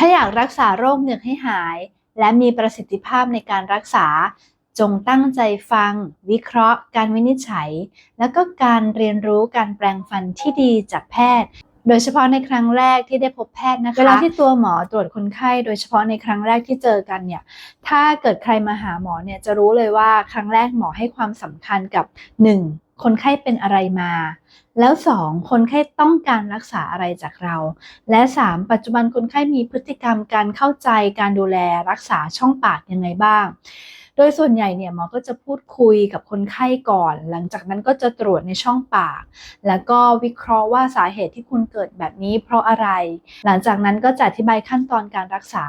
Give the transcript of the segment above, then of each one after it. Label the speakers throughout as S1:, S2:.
S1: ถ้าอยากรักษาโรคเหงือกให้หาย และมีประสิทธิภาพในการรักษา จงตั้งใจฟัง วิเคราะห์ การวินิจฉัย แล้วก็การเรียนรู้การแปลงฟันที่ดีจากแพทย์โดยเฉพาะในครั้งแรกที่ได้พบแพทย์นะคะเวลาที่ตัวหมอตรวจคนไข้ โดยเฉพาะในครั้งแรกที่เจอกันเนี่ย ถ้าเกิดใครมาหาหมอเนี่ยจะรู้เลยว่าครั้งแรกหมอให้ความสำคัญกับ 1. คนไข้เป็นอะไรมา แล้ว 2. คนไข้ต้องการรักษาอะไรจากเรา และ 3. ปัจจุบันคนไข้มีพฤติกรรมการเข้าใจการดูแลรักษาช่องปากยังไงบ้าง โดยส่วนใหญ่เนี่ยหมอก็จะพูดคุยกับคนไข้ก่อน หลังจากนั้นก็จะตรวจในช่องปาก แล้วก็วิเคราะห์ว่าสาเหตุที่คุณเกิดแบบนี้ เพราะอะไร หลังจากนั้นก็จะอธิบายขั้นตอนการรักษา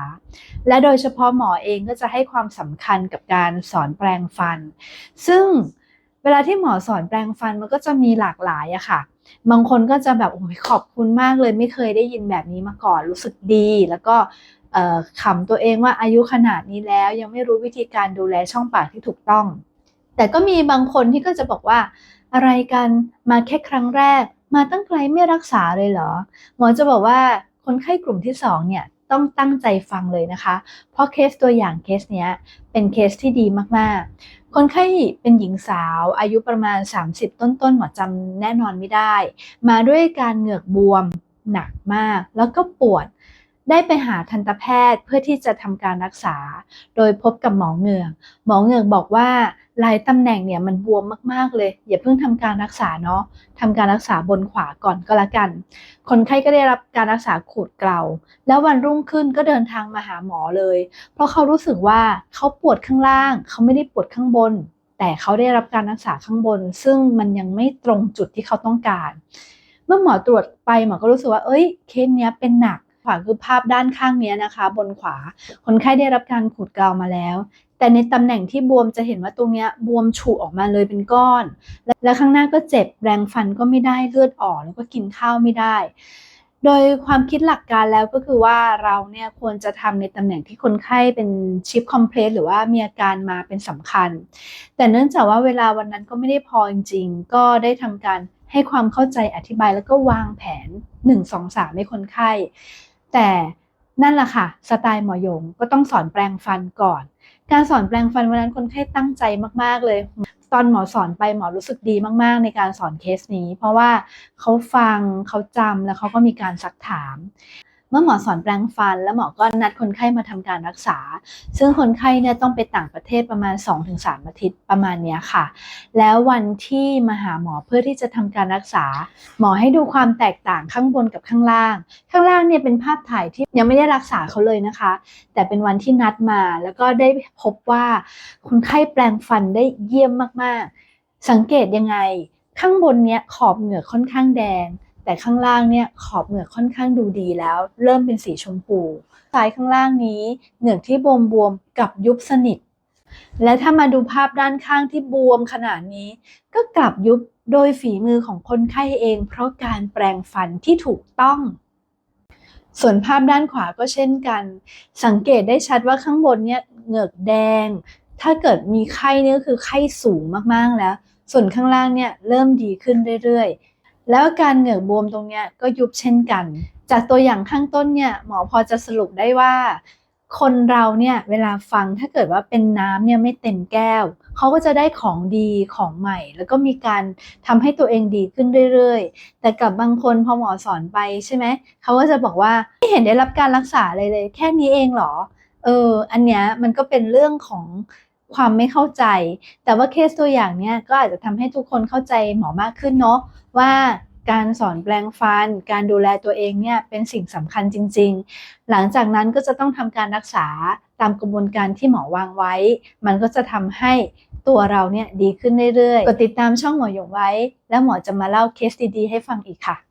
S1: และโดยเฉพาะหมอเองก็จะให้ความสำคัญกับการสอนแปลงฟัน ซึ่ง ลาที่หมอสอนแปลงฟันมันก็จะมีหลากหลายอะค่ะ บางคนก็จะแบบโอ้ยขอบคุณมากเลยไม่เคยได้ยินแบบนี้มาก่อนรู้สึกดี แล้วก็ขำตัวเองว่าอายุขนาดนี้แล้ว ยังไม่รู้วิธีการดูแลช่องปากที่ถูกต้อง แต่ก็มีบางคนที่ก็จะบอกว่า อะไรกันมาแค่ครั้งแรก มาตั้งไกลไม่รักษาเลยเหรอ หมอจะบอกว่าคนไข้กลุ่มที่สองเนี่ย ต้องตั้งใจฟังเลยนะคะ เพราะเคสตัวอย่างเคสเนี้ยเป็นเคสที่ดีมากๆ คนไข้เป็นหญิงสาวอายุประมาณ 30 ต้นๆหมอจำแน่นอนไม่ได้ มาด้วยการเหงือกบวมหนักมาก แล้วก็ปวด ได้ไปหาทันตแพทย์เพื่อที่จะทำการรักษา โดยพบกับหมอเหงือกหมอเหงือกบอกว่าหลายตำแหน่งเนี่ยมันบวมมากๆเลย อย่าเพิ่งทำการรักษาเนาะทำการรักษาบนขวาก่อนก็แล้วกัน คนไข้ก็ได้รับการรักษาขูดเกลาแล้ววันรุ่งขึ้นก็เดินทางมาหาหมอเลย เพราะเขารู้สึกว่าเขาปวดข้างล่าง เขาไม่ได้ปวดข้างบน แต่เขาได้รับการรักษาข้างบน ซึ่งมันยังไม่ตรงจุดที่เขาต้องการ เมื่อหมอตรวจไปหมอก็รู้สึกว่า เอ้ยเคสเนี้ยเป็นหนัก ขวาคือภาพด้านข้างเนี้ยนะคะ บนขวา คนไข้ได้รับการขูดเกลามาแล้ว แต่ในตำแหน่งที่บวมจะเห็นว่าตรงเนี้ยบวมฉุออกมาเลยเป็นก้อนและและข้างหน้าก็เจ็บแรงฟันก็ไม่ได้เลือดออกแล้วก็กินข้าวไม่ได้โดยความคิดหลักการแล้วก็คือว่าเราเนี่ยควรจะทำในตำแหน่งที่คนไข้เป็นชิปคอมเพลสหรือว่ามีอาการมาเป็นสำคัญ แต่เนื่องจากว่าเวลาวันนั้นก็ไม่ได้พอจริงๆ ก็ได้ทำการให้ความเข้าใจอธิบายแล้วก็วางแผน 1 2 3 ให้คนไข้ แต่นั่นแหละค่ะสไตล์หมอยงก็ต้องสอนแปลงฟันก่อน การสอนแปลงฟันวันนั้นคนไข้ตั้งใจมากๆเลย ตอนหมอสอนไปหมอรู้สึกดีมากๆ ในการสอนเคสนี้ เพราะว่าเขาฟังเขาจำแล้วเขาก็มีการซักถาม เมื่อหมอสอนแปลงฟัน แล้วหมอก็นัดคนไข้มาทำการรักษา ซึ่งคนไข้เนี่ยต้องไปต่างประเทศประมาณ 2-3 อาทิตย์ประมาณเนี้ยค่ะ แล้ววันที่มาหาหมอเพื่อที่จะทำการรักษา หมอให้ดูความแตกต่างข้างบนกับข้างล่าง ข้างล่างเนี่ยเป็นภาพถ่ายที่ยังไม่ได้รักษาเขาเลยนะคะ แต่เป็นวันที่นัดมาแล้วก็ได้พบว่าคนไข้แปลงฟันได้เยี่ยมมากๆ สังเกตยังไง ข้างบนเนี้ยขอบเหงือกค่อนข้างแดง แต่ข้างล่างเนี่ยขอบเหงือกค่อนข้างดูดีแล้ว เริ่มเป็นสีชมพูซ้ายข้างล่างนี้เหงือกที่บวมบวมๆกับยุบสนิท และถ้ามาดูภาพด้านข้างที่บวมขนาดนี้ ก็กลับยุบโดยฝีมือของคนไข้เอง เพราะการแปลงฟันที่ถูกต้องส่วนภาพด้านขวาก็เช่นกัน สังเกตได้ชัดว่าข้างบนเนี่ยเหงือกแดง ถ้าเกิดมีไข้เนี่ยก็คือไข้สูงมากๆแล้ว ส่วนข้างล่างเนี่ยเริ่มดีขึ้นเรื่อยๆ แล้วการเหงือกบวมตรงเนี้ยก็ยุบเช่นกัน จากตัวอย่างข้างต้นเนี่ยหมอพอจะสรุปได้ว่า คนเราเนี่ยเวลาฟังถ้าเกิดว่าเป็นน้ำเนี่ยไม่เต็มแก้วเขาก็จะได้ของดีของใหม่ แล้วก็มีการทำให้ตัวเองดีขึ้นเรื่อยๆ แต่กับบางคนพอหมอสอนไปใช่ไหมเขาก็จะบอกว่าไม่เห็นได้รับการรักษาเลยเลย แค่นี้เองเหรอเอออันเนี้ยมันก็เป็นเรื่องของ ความไม่เข้าใจ แต่ว่าเคสตัวอย่างเนี้ยก็อาจจะทำให้ทุกคนเข้าใจหมอมากขึ้นเนาะว่าการสอนแปลงฟัน การดูแลตัวเองเนี่ยเป็นสิ่งสำคัญจริง ๆ หลังจากนั้นก็จะต้องทำการรักษาตามกระบวนการที่หมอวางไว้ มันก็จะทำให้ตัวเราเนี่ยดีขึ้นเรื่อยๆ กดติดตามช่องหมอหยงไว้ แล้วหมอจะมาเล่าเคสดีๆ ให้ฟังอีกค่ะ